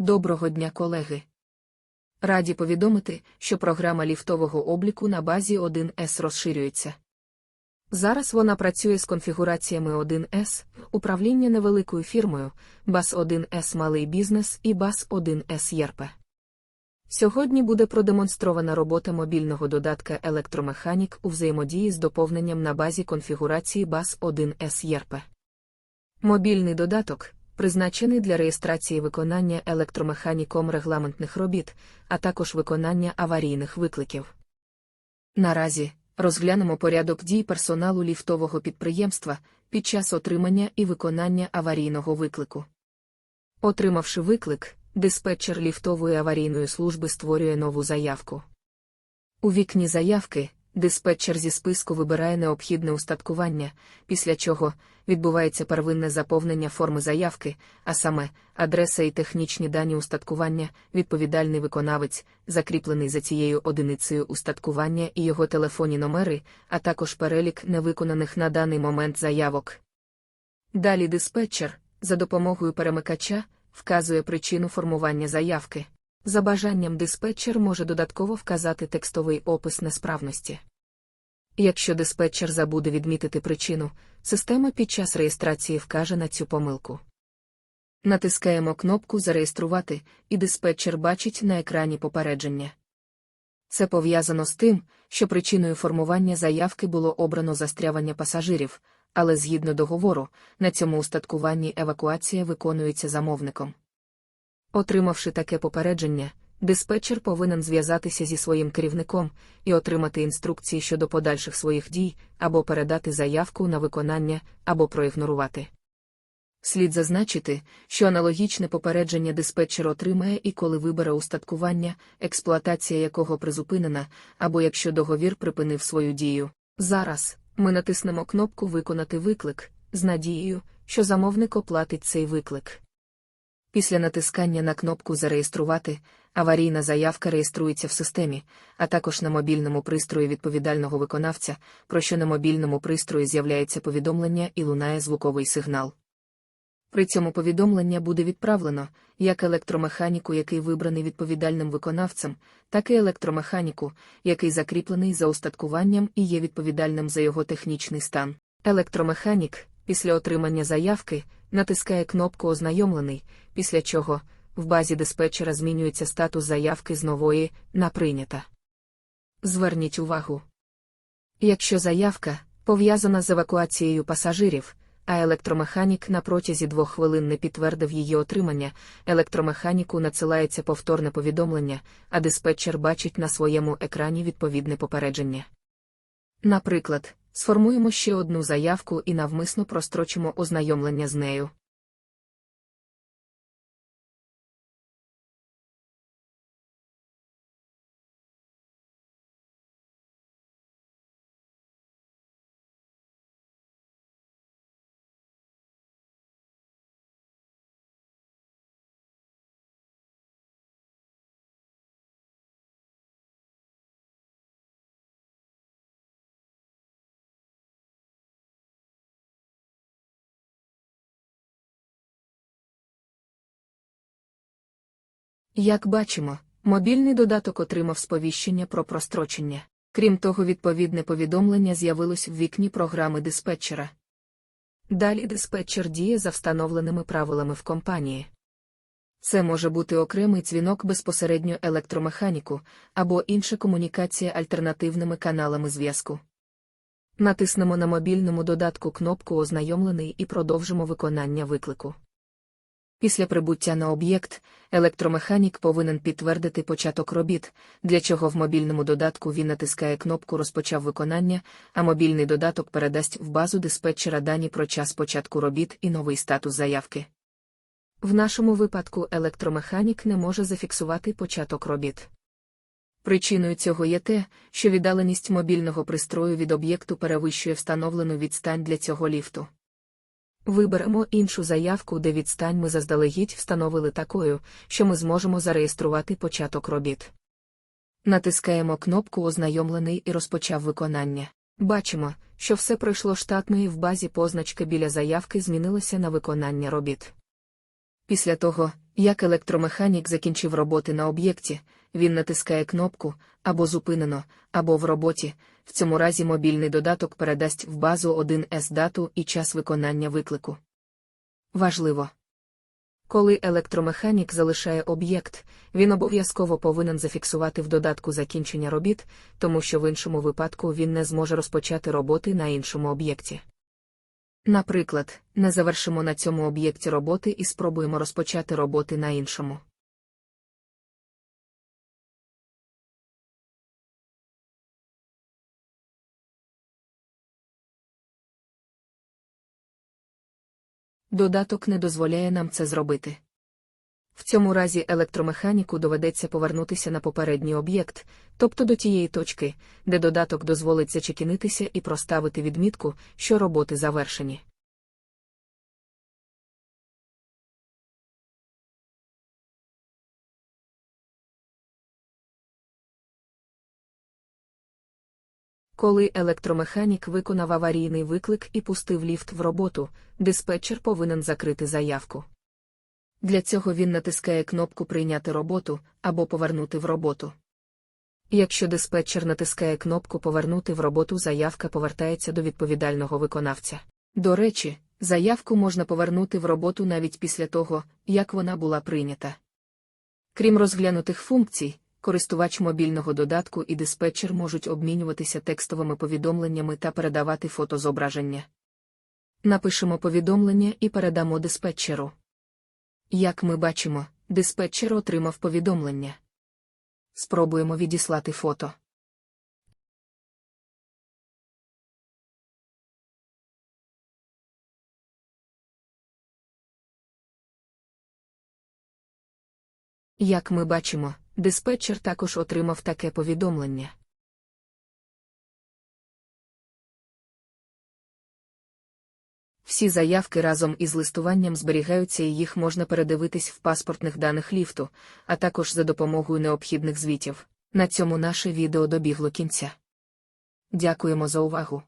Доброго дня, колеги. Раді повідомити, що програма ліфтового обліку на базі 1С розширюється. Зараз вона працює з конфігураціями 1С, управління невеликою фірмою, BAS 1С малий бізнес і BAS 1С ЄРП. Сьогодні буде продемонстрована робота мобільного додатка електромеханік у взаємодії з доповненням на базі конфігурації BAS 1С ЄРП. Мобільний додаток призначений для реєстрації виконання електромеханіком регламентних робіт, а також виконання аварійних викликів. Наразі розглянемо порядок дій персоналу ліфтового підприємства під час отримання і виконання аварійного виклику. Отримавши виклик, диспетчер ліфтової аварійної служби створює нову заявку. У вікні заявки диспетчер зі списку вибирає необхідне устаткування, після чого відбувається первинне заповнення форми заявки, а саме адреса і технічні дані устаткування, відповідальний виконавець, закріплений за цією одиницею устаткування і його телефонні номери, а також перелік невиконаних на даний момент заявок. Далі диспетчер, за допомогою перемикача, вказує причину формування заявки. За бажанням диспетчер може додатково вказати текстовий опис несправності. Якщо диспетчер забуде відмітити причину, система під час реєстрації вкаже на цю помилку. Натискаємо кнопку Зареєструвати, і диспетчер бачить на екрані попередження. Це пов'язано з тим, що причиною формування заявки було обрано застрявання пасажирів, але згідно договору, на цьому устаткуванні евакуація виконується замовником. Отримавши таке попередження, диспетчер повинен зв'язатися зі своїм керівником і отримати інструкції щодо подальших своїх дій або передати заявку на виконання, або проігнорувати. Слід зазначити, що аналогічне попередження диспетчер отримає і коли вибере устаткування, експлуатація якого призупинена, або якщо договір припинив свою дію. Зараз ми натиснемо кнопку Виконати виклик з надією, що замовник оплатить цей виклик. Після натискання на кнопку Зареєструвати аварійна заявка реєструється в системі, а також на мобільному пристрої відповідального виконавця, про що на мобільному пристрої з'являється повідомлення і лунає звуковий сигнал. При цьому повідомлення буде відправлено як електромеханіку, який вибраний відповідальним виконавцем, так і електромеханіку, який закріплений за устаткуванням і є відповідальним за його технічний стан. Електромеханік, після отримання заявки, натискає кнопку Ознайомлений, після чого в базі диспетчера змінюється статус заявки з нової на прийнята. Зверніть увагу. Якщо заявка пов'язана з евакуацією пасажирів, а електромеханік на протязі двох хвилин не підтвердив її отримання, електромеханіку надсилається повторне повідомлення, а диспетчер бачить на своєму екрані відповідне попередження. Наприклад, сформуємо ще одну заявку і навмисно прострочимо ознайомлення з нею. Як бачимо, мобільний додаток отримав сповіщення про прострочення. Крім того, відповідне повідомлення з'явилось в вікні програми диспетчера. Далі диспетчер діє за встановленими правилами в компанії. Це може бути окремий дзвінок безпосередньо електромеханіку або інша комунікація альтернативними каналами зв'язку. Натиснемо на мобільному додатку кнопку Ознайомлений і продовжимо виконання виклику. Після прибуття на об'єкт, електромеханік повинен підтвердити початок робіт, для чого в мобільному додатку він натискає кнопку Розпочав виконання, а мобільний додаток передасть в базу диспетчера дані про час початку робіт і новий статус заявки. В нашому випадку електромеханік не може зафіксувати початок робіт. Причиною цього є те, що віддаленість мобільного пристрою від об'єкту перевищує встановлену відстань для цього ліфту. Виберемо іншу заявку, де відстань ми заздалегідь встановили такою, що ми зможемо зареєструвати початок робіт. Натискаємо кнопку Ознайомлений і розпочав виконання. Бачимо, що все пройшло штатно і в базі позначка біля заявки змінилася на виконання робіт. Після того, Як електромеханік закінчив роботи на об'єкті, він натискає кнопку або зупинено, або в роботі. В цьому разі мобільний додаток передасть в базу 1С дату і час виконання виклику. Важливо. Коли електромеханік залишає об'єкт, він обов'язково повинен зафіксувати в додатку закінчення робіт, тому що в іншому випадку він не зможе розпочати роботи на іншому об'єкті. Наприклад, не завершимо на цьому об'єкті роботи і спробуємо розпочати роботи на іншому. Додаток не дозволяє нам це зробити. В цьому разі електромеханіку доведеться повернутися на попередній об'єкт, тобто до тієї точки, де додаток дозволить зачекінитися і проставити відмітку, що роботи завершені. Коли електромеханік виконав аварійний виклик і пустив ліфт в роботу, диспетчер повинен закрити заявку. Для цього він натискає кнопку Прийняти роботу або Повернути в роботу. Якщо диспетчер натискає кнопку Повернути в роботу, заявка повертається до відповідального виконавця. До речі, заявку можна повернути в роботу навіть після того, як вона була прийнята. Крім розглянутих функцій, користувач мобільного додатку і диспетчер можуть обмінюватися текстовими повідомленнями та передавати фотозображення. Напишемо повідомлення і передамо диспетчеру. Як ми бачимо, диспетчер отримав повідомлення. Спробуємо відіслати фото. Як ми бачимо, диспетчер також отримав таке повідомлення. Всі заявки разом із листуванням зберігаються і їх можна передивитись в паспортних даних ліфту, а також за допомогою необхідних звітів. На цьому наше відео добігло кінця. Дякуємо за увагу.